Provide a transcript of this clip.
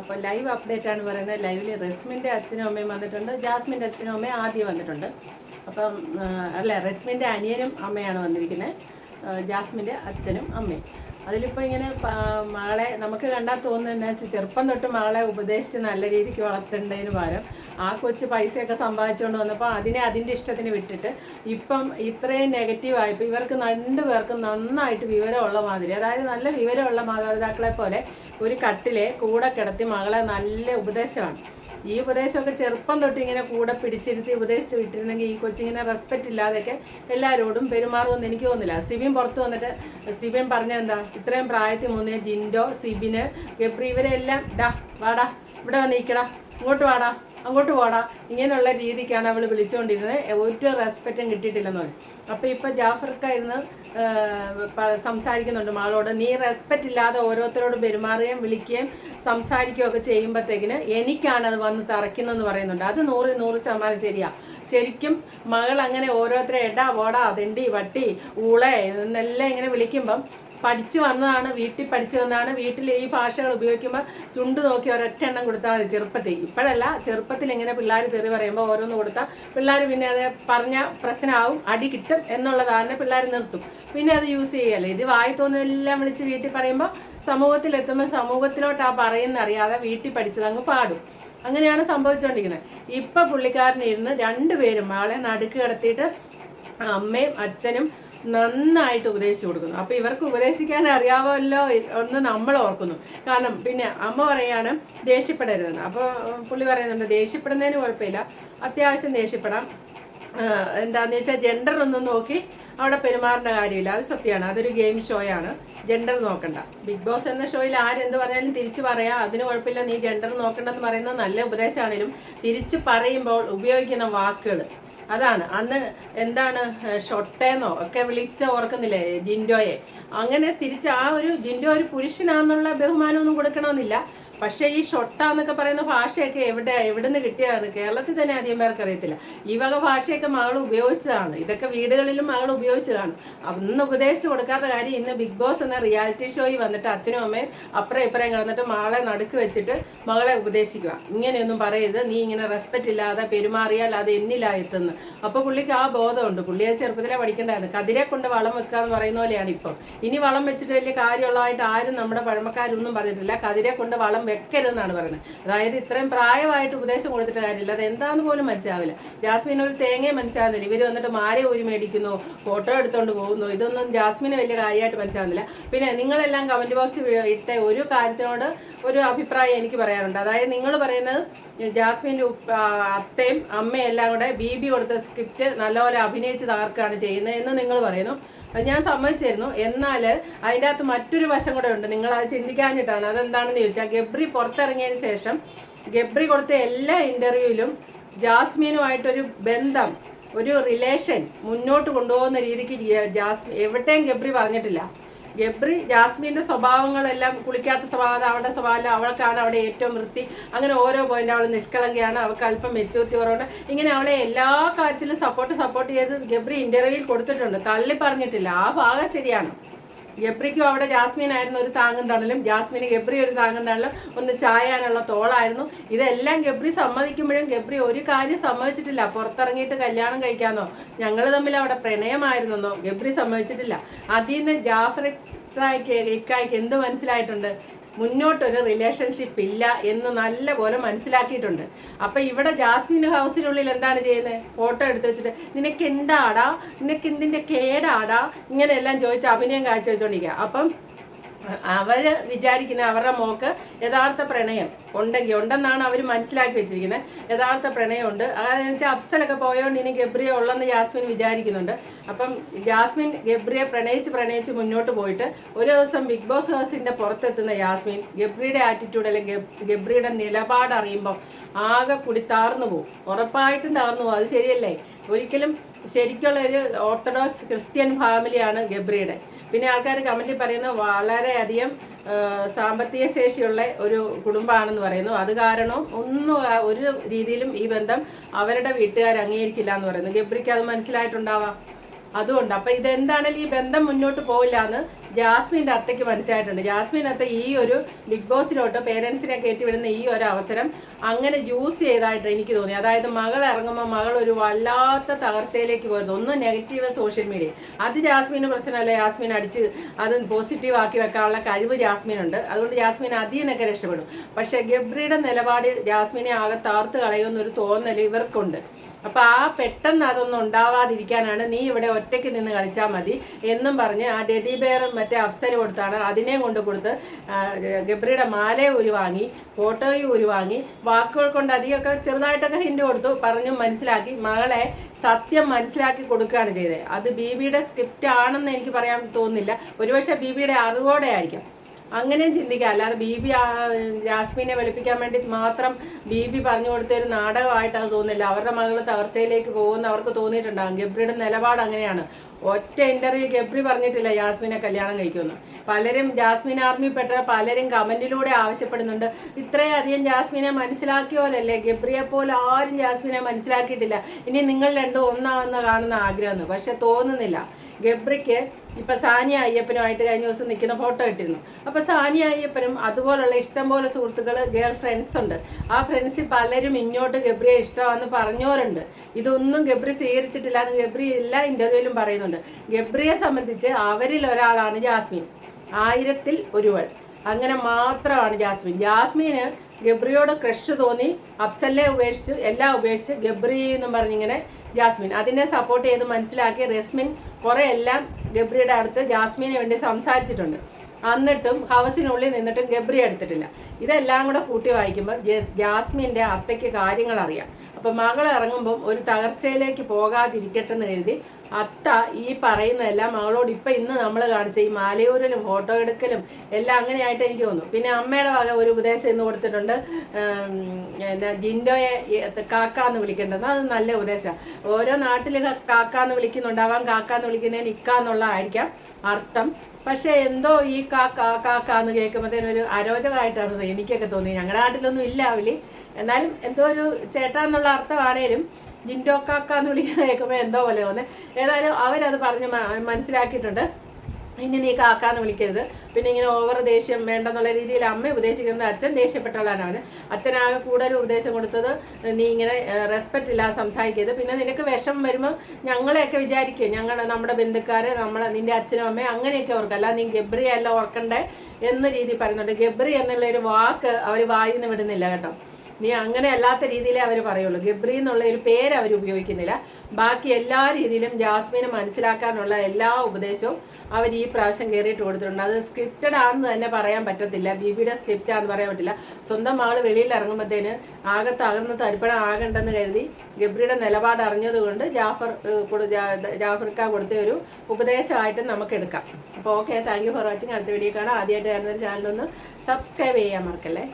അപ്പോൾ live update ആണ് പറയുന്നത്. ലൈവിൽ റെസ്മിന്റെ അച്ഛനും അമ്മയും വന്നിട്ടുണ്ട്. ജാസ്മിന്റെ അച്ഛനും അമ്മയും ആദ്യം വന്നിട്ടുണ്ട്. അപ്പം അല്ല റെസ്മിന്റെ അനിയനും അമ്മയാണ് വന്നിരിക്കുന്നത്. ജാസ്മിന്റെ അച്ഛനും അമ്മയും. അതിലിപ്പോൾ ഇങ്ങനെ മകളെ നമുക്ക് കണ്ടാൽ തോന്നുന്നത് വെച്ചാൽ ചെറുപ്പം തൊട്ട് മകളെ ഉപദേശിച്ച് നല്ല രീതിക്ക് വളർത്തേണ്ടതിന് പകരം ആ കൊച്ച് പൈസയൊക്കെ സമ്പാദിച്ചുകൊണ്ട് വന്നപ്പോൾ അതിനെ അതിന്റെ ഇഷ്ടത്തിന് വിട്ടിട്ട് ഇപ്പം ഇത്രയും നെഗറ്റീവ് ആയപ്പോൾ ഇവർക്ക് രണ്ടു പേർക്കും നന്നായിട്ട് വിവരമുള്ള മാതിരി അതായത് നല്ല വിവരമുള്ള മാതാപിതാക്കളെ പോലെ ഒരു കട്ടിലെ കൂടെ കിടത്തി മകളെ നല്ല ഉപദേശമാണ്. ഈ ഉപദേശമൊക്കെ ചെറുപ്പം തൊട്ട് ഇങ്ങനെ കൂടെ പിടിച്ചിരുത്തി ഉപദേശിച്ച് വിട്ടിരുന്നെങ്കിൽ ഈ കൊച്ചിങ്ങനെ റെസ്പെക്റ്റ് ഇല്ലാതെയൊക്കെ എല്ലാവരോടും പെരുമാറുമെന്ന് എനിക്ക് തോന്നുന്നില്ല സിബിൻ പുറത്ത് വന്നിട്ട് സിബിൻ പറഞ്ഞെന്താ ഇത്രയും പ്രായത്തിൽ മൂന്നേ ജിൻഡോ സിബിന് ഗബ്രി ഇവരെല്ലാം ഡാ വാടാ ഇവിടെ വന്ന് നിൽക്കടാ ഇങ്ങോട്ട് വാടാ. അങ്ങോട്ട് പോടാ. ഇങ്ങനെയുള്ള രീതിക്കാണ് അവൾ വിളിച്ചുകൊണ്ടിരുന്നത് ഒരു റെസ്പെക്റ്റും കിട്ടിയിട്ടില്ലെന്ന് പറഞ്ഞു. അപ്പോൾ ഇപ്പോൾ ജാഫർക്കായിരുന്നു സംസാരിക്കുന്നുണ്ട് മകളോട് നീ റെസ്പെക്റ്റ് ഇല്ലാതെ ഓരോരുത്തരോട് പെരുമാറുകയും വിളിക്കുകയും സംസാരിക്കുകയും ഒക്കെ ചെയ്യുമ്പോഴത്തേക്കിന് എനിക്കാണ് അത് വന്ന് തറയ്ക്കുന്നതെന്ന് പറയുന്നുണ്ട്. അത് നൂറ് നൂറ് ശതമാനം ശരിയാ. ശരിക്കും മകൾ അങ്ങനെ ഓരോരുത്തരെ എടാ പോടാ തെണ്ടി വട്ടി ഊളെ എന്നെല്ലാം ഇങ്ങനെ വിളിക്കുമ്പം പഠിച്ചു വന്നതാണ് വീട്ടിൽ പഠിച്ചു വന്നതാണ്. വീട്ടിൽ ഈ ഭാഷകൾ ഉപയോഗിക്കുമ്പോൾ ചുണ്ട് നോക്കി ഒരൊറ്റ എണ്ണം കൊടുത്താൽ മതി ചെറുപ്പത്തിൽ. ഇപ്പോഴല്ല ചെറുപ്പത്തിൽ ഇങ്ങനെ പിള്ളേർ തെറി പറയുമ്പോൾ ഓരോന്ന് കൊടുത്താൽ പിള്ളേർ പിന്നെ അത് പറഞ്ഞ പ്രശ്നമാവും അടി കിട്ടും എന്നുള്ള ധാരണ പിള്ളേർ നിർത്തും. പിന്നെ അത് യൂസ് ചെയ്യല്ലേ? ഇത് വായി തോന്നുന്നതെല്ലാം വിളിച്ച് വീട്ടിൽ പറയുമ്പോൾ സമൂഹത്തിലെത്തുമ്പോൾ സമൂഹത്തിലോട്ട് ആ പറയുന്ന അറിയാതെ വീട്ടിൽ പഠിച്ചത് അങ്ങ് പാടും. അങ്ങനെയാണ് സംഭവിച്ചുകൊണ്ടിരിക്കുന്നത് ഇപ്പം പുള്ളിക്കാരനിരുന്ന് രണ്ടുപേരും ആളെ നടുക്ക് കിടത്തിയിട്ട് അമ്മയും അച്ഛനും നന്നായിട്ട് ഉപദേശിച്ചു കൊടുക്കുന്നു. അപ്പോൾ ഇവർക്ക് ഉപദേശിക്കാൻ അറിയാമല്ലോ എന്ന് നമ്മൾ ഓർക്കുന്നു. കാരണം പിന്നെ അമ്മ പറയാണ് ദേഷ്യപ്പെടരുതെന്ന്. അപ്പോൾ പുള്ളി പറയുന്നുണ്ട് ദേഷ്യപ്പെടുന്നതിന് കുഴപ്പമില്ല. അത്യാവശ്യം ദേഷ്യപ്പെടാം. എന്താന്ന് വെച്ചാൽ ജെൻഡർ ഒന്നും നോക്കി അവിടെ പെരുമാറേണ്ട കാര്യമില്ല. അത് സത്യമാണ്. അതൊരു ഗെയിം ഷോയാണ് ജെൻഡർ നോക്കണ്ട. ബിഗ് ബോസ് എന്ന ഷോയിൽ ആരെന്ത് പറഞ്ഞാലും തിരിച്ചു പറയാം അതിന് കുഴപ്പമില്ല നീ ജെൻഡർ നോക്കണ്ടെന്ന് പറയുന്നത് നല്ല ഉപദേശമാണെങ്കിലും തിരിച്ചു പറയുമ്പോൾ ഉപയോഗിക്കുന്ന വാക്കുകൾ അതാണ്. അന്ന് എന്താണ് ഷൊട്ടേന്നോ ഒക്കെ വിളിച്ച ഓർക്കുന്നില്ലേ ജിൻഡോയെ? അങ്ങനെ തിരിച്ച് ആ ഒരു ജിൻഡോ ഒരു പുരുഷനാന്നുള്ള ബഹുമാനമൊന്നും കൊടുക്കണമെന്നില്ല. പക്ഷേ ഈ ഷൊട്ട എന്നൊക്കെ പറയുന്ന ഭാഷയൊക്കെ എവിടെ എവിടെ നിന്ന് കിട്ടിയതാണ്? കേരളത്തിൽ തന്നെ അധികം പേർക്ക് അറിയത്തില്ല. ഈ വക ഭാഷയൊക്കെ മകൾ ഉപയോഗിച്ചതാണ്. ഇതൊക്കെ വീടുകളിലും മകൾ ഉപയോഗിച്ചതാണ്. അന്ന് ഉപദേശിച്ച് കൊടുക്കാത്ത കാര്യം ഇന്ന് ബിഗ് ബോസ് എന്ന റിയാലിറ്റി ഷോയിൽ വന്നിട്ട് അച്ഛനും അമ്മയും അപ്പുറം ഇപ്പുറം കിടന്നിട്ട് മകളെ നടുക്ക് വെച്ചിട്ട് മകളെ ഉപദേശിക്കുക. ഇങ്ങനെയൊന്നും പറയരുത്. നീ ഇങ്ങനെ റെസ്പെക്റ്റ് ഇല്ലാതെ പെരുമാറിയാൽ അത് എന്നിലാ എത്തുന്നു അപ്പോൾ പുള്ളിക്ക് ആ ബോധമുണ്ട്. പുള്ളിയെ ചെറുപ്പത്തിലെ പഠിക്കേണ്ടതായിരുന്നു കതിരെ കൊണ്ട് വളം വെക്കുക എന്ന് പറയുന്ന പോലെയാണ് ഇപ്പം. ഇനി വളം വെച്ചിട്ട് വലിയ കാര്യമുള്ളതായിട്ട് ആരും നമ്മുടെ പഴമക്കാരൊന്നും പറഞ്ഞിട്ടില്ല. കതിരെ കൊണ്ട് വളം വെക്കരുതെന്നാണ് പറയുന്നത്. അതായത് ഇത്രയും പ്രായമായിട്ട് ഉപദേശം കൊടുത്തിട്ട് കാര്യമില്ല. അത് എന്താണെന്ന് പോലും മനസ്സിലാവില്ല. ജാസ്മിൻ ഒരു തേങ്ങയെ മനസ്സിലാകുന്നില്ല ഇവർ വന്നിട്ട് മാരെ ഊരി മേടിക്കുന്നു ഫോട്ടോ എടുത്തുകൊണ്ട് പോകുന്നു. ഇതൊന്നും ജാസ്മിന് വലിയ കാര്യമായിട്ട് മനസ്സിലാകുന്നില്ല പിന്നെ നിങ്ങളെല്ലാം കമന്റ് ബോക്സിൽ ഇട്ട ഒരു കാര്യത്തിനോട് ഒരു അഭിപ്രായം എനിക്ക് പറയാനുണ്ട്. അതായത് നിങ്ങൾ പറയുന്നത് ജാസ്മിന്റെ അത്തയും അമ്മയും എല്ലാം കൂടെ ബി ബി കൊടുത്ത സ്ക്രിപ്റ്റ് നല്ലപോലെ അഭിനയിച്ച് തകർക്കുകയാണ് ചെയ്യുന്നത് എന്ന് നിങ്ങൾ പറയുന്നു. ഞാൻ സമ്മതിച്ചിരുന്നു. എന്നാൽ അതിന്റെ അകത്ത് മറ്റൊരു വശം കൂടെ ഉണ്ട്. നിങ്ങൾ അത് ചിന്തിക്കാഞ്ഞിട്ടാണ്. അതെന്താണെന്ന് ചോദിച്ചാൽ ഗബ്രി പുറത്തിറങ്ങിയതിന് ശേഷം ഗബ്രി കൊടുത്ത എല്ലാ ഇന്റർവ്യൂവിലും ജാസ്മീനുമായിട്ടൊരു ബന്ധം ഒരു റിലേഷൻ മുന്നോട്ട് കൊണ്ടുപോകുന്ന രീതിക്ക് ജാസ്മി എവിടെയും ഗബ്രി പറഞ്ഞിട്ടില്ല. ഗബ്രി ജാസ്മീന്റെ സ്വഭാവങ്ങളെല്ലാം കുളിക്കാത്ത സ്വഭാവം അവളുടെ സ്വഭാവം അവൾക്കാണ് അവിടെ ഏറ്റവും വൃത്തി. അങ്ങനെ ഓരോ പോയിന്റ് അവൾ നിഷ്കളങ്കയാണ് അവൾക്ക് അല്പം മെച്ചൂരിറ്റി കുറവുണ്ട്. ഇങ്ങനെ അവളെ എല്ലാ കാര്യത്തിലും സപ്പോർട്ട് സപ്പോർട്ട് ചെയ്ത് ഗബ്രി ഇന്റർവ്യൂവിൽ കൊടുത്തിട്ടുണ്ട്. തള്ളി പറഞ്ഞിട്ടില്ല. ആ ഭാഗം ശരിയാണ്. ഗബ്രിക്കും അവിടെ ജാസ്മിൻ ആയിരുന്നു ഒരു താങ്ങും തണലും. ജാസ്മിന് ഗബ്രി ഒരു താങ്ങും തണലും. ഒന്ന് ചായാനുള്ള തോളായിരുന്നു. ഇതെല്ലാം ഗബ്രി സമ്മതിക്കുമ്പോഴും ഗബ്രി ഒരു കാര്യം സമ്മതിച്ചിട്ടില്ല. പുറത്തിറങ്ങിയിട്ട് കല്യാണം കഴിക്കാന്നോ ഞങ്ങൾ തമ്മിൽ അവിടെ പ്രണയമായിരുന്നെന്നോ ഗബ്രി സമ്മതിച്ചിട്ടില്ല. അതിൽ നിന്ന് ജാഫർ ഇക്കായ്ക്ക് എന്ത് മനസ്സിലായിട്ടുണ്ട്? മുന്നോട്ടൊരു റിലേഷൻഷിപ്പ് ഇല്ല എന്ന് നല്ല പോലെ മനസ്സിലാക്കിയിട്ടുണ്ട്. അപ്പം ഇവിടെ ജാസ്മിൻ ഹൗസിനുള്ളിൽ എന്താണ് ചെയ്യുന്നത് ഫോട്ടോ എടുത്ത് വെച്ചിട്ട് നിനക്ക് എന്താടാ നിനക്ക് എന്തിന്റെ കേടാടാ? ഇങ്ങനെയെല്ലാം ചോദിച്ച് അഭിനയം കാഴ്ച വെച്ചുകൊണ്ടിരിക്കുക അപ്പം അവർ വിചാരിക്കുന്ന അവരുടെ മോക്ക് യഥാർത്ഥ പ്രണയം ഉണ്ടെങ്കിൽ ഉണ്ടെന്നാണ് അവർ മനസ്സിലാക്കി വെച്ചിരിക്കുന്നത്. യഥാർത്ഥ പ്രണയമുണ്ട്. അതെന്ന് വെച്ചാൽ അപ്സലൊക്കെ പോയോണ്ട് ഇനി ഗബ്രിയ ഉള്ളെന്ന് ജാസ്മിൻ വിചാരിക്കുന്നുണ്ട്. അപ്പം ജാസ്മിൻ ഗബ്രിയെ പ്രണയിച്ച് പ്രണയിച്ച് മുന്നോട്ട് പോയിട്ട് ഒരു ദിവസം ബിഗ് ബോസ് ഹൗസിന്റെ പുറത്തെത്തുന്ന ജാസ്മിൻ ഗബ്രിയുടെ ആറ്റിറ്റ്യൂഡ് അല്ലെങ്കിൽ ഗബ്- ഗബ്രിയുടെ നിലപാട് അറിയുമ്പോൾ ആകെ കുടി താർന്നു പോകും ഉറപ്പായിട്ടും താർന്നു പോകും അത് ശരിയല്ലേ? ഒരിക്കലും ശരിക്കുള്ള ഒരു ഓർത്തഡോക്സ് ക്രിസ്ത്യൻ ഫാമിലിയാണ് ഗബ്രിയുടെ. പിന്നെ ആൾക്കാർ കമന്റിൽ പറയുന്നത് വളരെയധികം സാമ്പത്തിക ശേഷിയുള്ള ഒരു കുടുംബമാണെന്ന് പറയുന്നു. അത് കാരണം ഒന്നും ഒരു രീതിയിലും ഈ ബന്ധം അവരുടെ വീട്ടുകാർ അംഗീകരിക്കില്ല എന്ന് പറയുന്നു. ഗബ്രിക്ക് അത് മനസ്സിലായിട്ടുണ്ടാവാം. അതുകൊണ്ട് അപ്പൊ ഇതെന്താണെങ്കിലും ഈ ബന്ധം മുന്നോട്ട് പോകില്ല എന്ന് ജാസ്മിന്റെ അത്തയ്ക്ക് മനസ്സിലായിട്ടുണ്ട്. ജാസ്മിൻ അത്ത ഈ ഒരു ബിഗ് ബോസിലോട്ട് പേരൻസിനെ കയറ്റിവിടുന്ന ഈ ഒരു അവസരം അങ്ങനെ ജ്യൂസ് ചെയ്തായിട്ട് എനിക്ക് തോന്നി. അതായത് മകൾ ഇറങ്ങുമ്പോൾ മകൾ ഒരു വല്ലാത്ത തകർച്ചയിലേക്ക് പോയിരുന്നു. ഒന്ന് നെഗറ്റീവ് സോഷ്യൽ മീഡിയ അത് ജാസ്മിന് പ്രശ്നമല്ല. ജാസ്മിൻ അടിച്ച് അത് പോസിറ്റീവ് ആക്കി വെക്കാനുള്ള കഴിവ് ജാസ്മിനുണ്ട്. അതുകൊണ്ട് ജാസ്മിൻ അതിൽ നിന്നൊക്കെ രക്ഷപ്പെടും. പക്ഷേ ഗബ്രിയുടെ നിലപാട് ജാസ്മിനെ ആകെ താർത്ത് കളയുമെന്നൊരു തോന്നൽ ഇവർക്കുണ്ട്. അപ്പൊ ആ പെട്ടെന്ന് അതൊന്നും ഉണ്ടാവാതിരിക്കാനാണ് നീ ഇവിടെ ഒറ്റയ്ക്ക് നിന്ന് കളിച്ചാൽ മതി എന്നും പറഞ്ഞ് ആ ഡെഡി ബെയറും മറ്റേ അഫ്സൽ കൊടുത്താണ്. അതിനെയും കൊണ്ട് കൊടുത്ത് ഗബ്രിയുടെ മാലയെ ഉരുവാങ്ങി ഫോട്ടോയും ഉരുവാങ്ങി വാക്കുകൾ കൊണ്ട് അധികമൊക്കെ ചെറുതായിട്ടൊക്കെ ഹിൻഡ് കൊടുത്തു പറഞ്ഞു മനസ്സിലാക്കി. മകളെ സത്യം മനസ്സിലാക്കി കൊടുക്കുകയാണ് ചെയ്തത്. അത് ബീബിയുടെ സ്ക്രിപ്റ്റ് ആണെന്ന് എനിക്ക് പറയാൻ തോന്നുന്നില്ല. ഒരുപക്ഷെ ബീബിയുടെ അറിവോടെ ആയിരിക്കാം അങ്ങനെയും ചിന്തിക്കാം. അല്ലാതെ ബി ബി ജാസ്മിനെ വെളുപ്പിക്കാൻ വേണ്ടി മാത്രം ബി ബി പറഞ്ഞു കൊടുത്ത ഒരു നാടകമായിട്ട് അത് തോന്നില്ല അവരുടെ മകൾ തകർച്ചയിലേക്ക് പോകുമെന്ന് അവർക്ക് തോന്നിയിട്ടുണ്ടാകും. ഗബ്രിയുടെ നിലപാട് അങ്ങനെയാണ്. ഒറ്റ ഇന്റർവ്യൂ ഗബ്രി പറഞ്ഞിട്ടില്ല ജാസ്മിനെ കല്യാണം കഴിക്കുമെന്ന്. പലരും ജാസ്മിൻ ആർമിപ്പെട്ട പലരും കമന്റിലൂടെ ആവശ്യപ്പെടുന്നുണ്ട്. ഇത്രയധികം ജാസ്മിനെ മനസ്സിലാക്കിയവരല്ലേ? ഗബ്രിയെ പോലെ ആരും ജാസ്മിനെ മനസ്സിലാക്കിയിട്ടില്ല. ഇനി നിങ്ങൾ രണ്ടും ഒന്നാവുന്ന കാണുന്ന ആഗ്രഹമെന്ന് പക്ഷെ തോന്നുന്നില്ല. ഗബ്രിക്ക് ഇപ്പൊ സാനിയ അയ്യപ്പനുമായിട്ട് കഴിഞ്ഞ ദിവസം നിൽക്കുന്ന ഫോട്ടോ ഇട്ടിരുന്നു. അപ്പൊ സാനിയ അയ്യപ്പനും അതുപോലുള്ള ഇഷ്ടംപോലെ സുഹൃത്തുക്കൾ ഗേൾ ഫ്രണ്ട്സ് ഉണ്ട്. ആ ഫ്രണ്ട്സിൽ പലരും ഇങ്ങോട്ട് ഗബ്രിയെ ഇഷ്ടമാണെന്ന് പറഞ്ഞവരുണ്ട്. ഇതൊന്നും ഗബ്രി സ്വീകരിച്ചിട്ടില്ല എന്ന് ഗബ്രി എല്ലാ ഇന്റർവ്യൂലും പറയുന്നുണ്ട്. ഗബ്രിയെ സംബന്ധിച്ച് അവരിൽ ഒരാളാണ് ജാസ്മിൻ. ആയിരത്തിൽ ഒരുവൾ. അങ്ങനെ മാത്രമാണ് ജാസ്മിൻ. ജാസ്മിന് ഗബ്രിയോട് ക്രഷ് തോന്നി അഫ്സലിനെ ഉപേക്ഷിച്ച് എല്ലാം ഉപേക്ഷിച്ച് ഗബ്രി എന്ന് പറഞ്ഞിങ്ങനെ ജാസ്മിൻ. അതിനെ സപ്പോർട്ട് ചെയ്ത് മനസ്സിലാക്കി റെസ്മിൻ കുറെ എല്ലാം ഗബ്രിയുടെ അടുത്ത് ജാസ്മിനെ വേണ്ടി സംസാരിച്ചിട്ടുണ്ട്. എന്നിട്ടും ഹൗസിനുള്ളിൽ നിന്നിട്ടും ഗബ്രി എടുത്തിട്ടില്ല. ഇതെല്ലാം കൂടെ കൂട്ടി വായിക്കുമ്പോൾ ജസ് ജാസ്മിന്റെ അത്തയ്ക്ക് കാര്യങ്ങൾ അറിയാം അപ്പം മകൾ ഇറങ്ങുമ്പം ഒരു തകർച്ചയിലേക്ക് പോകാതിരിക്കട്ടെ എന്ന് കരുതി അത്ത ഈ പറയുന്നതെല്ലാം മകളോട് ഇപ്പം ഇന്ന് നമ്മൾ കാണിച്ച ഈ മാലയൂരിലും ഫോട്ടോ എടുക്കലും എല്ലാം അങ്ങനെയായിട്ട് എനിക്ക് തോന്നുന്നു. പിന്നെ അമ്മയുടെ വക ഒരു ഉപദേശം ഇന്ന് കൊടുത്തിട്ടുണ്ട്. എന്നാ ജിൻഡോയെ കാക്ക എന്ന് വിളിക്കേണ്ടത്. അത് നല്ല ഉപദേശമാണ് ഓരോ നാട്ടിൽ കാക്ക എന്ന് വിളിക്കുന്നുണ്ടാവാം കാക്ക എന്ന് വിളിക്കുന്നതിന് ഇക്ക എന്നുള്ളതായിരിക്കാം അർത്ഥം. പക്ഷെ എന്തോ ഈ കാ കാക്ക എന്ന് കേൾക്കുമ്പോഴത്തേനും ഒരു അരോചകമായിട്ടാണ് എനിക്കൊക്കെ തോന്നി. ഞങ്ങളുടെ നാട്ടിലൊന്നും ഇല്ല അവലി എന്നാലും എന്തോ ഒരു ചേട്ടാ എന്നുള്ള അർത്ഥമാണേലും ജിൻഡോ കാക്ക എന്ന് കേൾക്കുമ്പോൾ എന്തോ പോലെ തോന്നുന്നത് ഏതായാലും അവരത് പറഞ്ഞ് മനസ്സിലാക്കിയിട്ടുണ്ട്. ഇനി നീ കാക്കാന്ന് വിളിക്കരുത്. പിന്നെ ഇങ്ങനെ ഓവർ ദേഷ്യം വേണ്ടെന്നുള്ള രീതിയിൽ അമ്മ ഉപദേശിക്കുന്നത് അച്ഛൻ ദേഷ്യപ്പെട്ടുള്ളവനാണ് അച്ഛനാകെ കൂടുതൽ ഉപദേശം കൊടുത്തത് നീ ഇങ്ങനെ റെസ്പെക്റ്റ് ഇല്ലാതെ സംസാരിക്കരുത്. പിന്നെ നിനക്ക് വിഷം വരുമ്പോൾ ഞങ്ങളെയൊക്കെ വിചാരിക്കുക ഞങ്ങൾ നമ്മുടെ ബന്ധുക്കാരെ നമ്മളെ നിന്റെ അച്ഛനും അമ്മയും അങ്ങനെയൊക്കെ ഓർക്കുക അല്ല നീ ഗബ്രി അല്ല ഓർക്കണ്ടേ എന്ന രീതി പറയുന്നുണ്ട്. ഗബ്രി എന്നുള്ള ഒരു വാക്ക് അവർ വായിന്ന് വിടുന്നില്ല കേട്ടോ. നീ അങ്ങനെ അല്ലാത്ത രീതിയിലേ അവർ പറയുള്ളൂ. ഗബ്രി എന്നുള്ള ഒരു പേര് അവർ ഉപയോഗിക്കുന്നില്ല. ബാക്കി എല്ലാ രീതിയിലും ജാസ്മിനെ മനസ്സിലാക്കാനുള്ള എല്ലാ ഉപദേശവും അവർ ഈ പ്രാവശ്യം കയറിയിട്ട് കൊടുത്തിട്ടുണ്ട്. അത് സ്ക്രിപ്റ്റഡ് ആണെന്ന് തന്നെ പറയാൻ പറ്റത്തില്ല. ബിബിയുടെ സ്ക്രിപ്റ്റ് ആണെന്ന് പറയാൻ പറ്റില്ല. സ്വന്തം ആൾ വെളിയിൽ ഇറങ്ങുമ്പോഴത്തേന് ആകെ തകർന്ന് തരിപ്പണം ആകണ്ടെന്ന് കരുതി ഗബ്രിയുടെ നിലപാട് അറിഞ്ഞതുകൊണ്ട് ജാഫർ ജാഫർക്ക കൊടുത്ത ഒരു ഉപദേശമായിട്ട് നമുക്ക് എടുക്കാം. അപ്പോൾ okay thank you for watching അടുത്ത വീഡിയോ കാണാം. ആദ്യമായിട്ട് കാണുന്ന ഒരു ചാനലൊന്ന് സബ്സ്ക്രൈബ് ചെയ്യാൻ മറക്കല്ലേ?